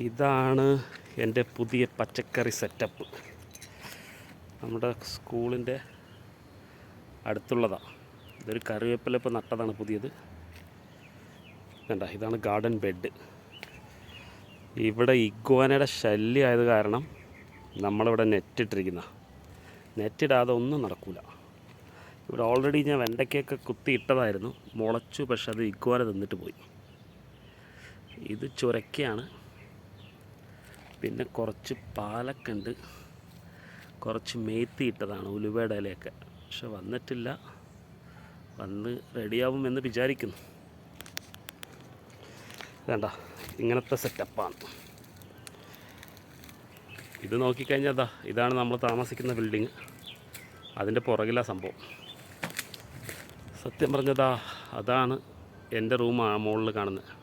ഇതാണ് എന്റെ പുതിയ പച്ചക്കറി സെറ്റപ്പ്. നമ്മുടെ സ്കൂളിന്റെ അടുത്തുള്ളതാണ് ഇതൊരു കറിവേപ്പില ഇപ്പോൾ നട്ടതാണ് പുതിയത്. വേണ്ട ഇതാണ് ഗാർഡൻ ബെഡ്. ഇവിടെ ഇഗ്വാനയുടെ ശല്യം കാരണം നമ്മളിവിടെ നെറ്റ് ഇട്ടിരിക്കുന്ന നെറ്റ് ഇടാതെ ഒന്നും നടക്കില്ല ഇവിടെ ഓൾറെഡി ഞാൻ വെണ്ടയ്ക്കൊക്കെ കുത്തി ഇട്ടതായിരുന്നു. മുളച്ചു പക്ഷെ അത് ഇഗ്വാന തിന്നിട്ട് പോയി. ഇത് ചുരക്കയാണ്. പിന്നെ കുറച്ച് പാലക്കുണ്ട് കുറച്ച് മേത്തി ഇട്ടതാണ് ഉലുവയുടെ ഇലയൊക്കെ പക്ഷെ വന്നിട്ടില്ല. വന്ന് റെഡിയാവും എന്ന് വിചാരിക്കുന്നു. വേണ്ട ഇങ്ങനത്തെ സെറ്റപ്പാണ്. ഇത് നോക്കിക്കഴിഞ്ഞാൽ അതാ ഇതാണ് നമ്മൾ താമസിക്കുന്ന ബിൽഡിങ്. അതിന്റെ പുറകിലാ സംഭവം. സത്യം പറഞ്ഞതാ അതാണ് എന്റെ റൂമാണ് മുകളിൽ കാണുന്നത്.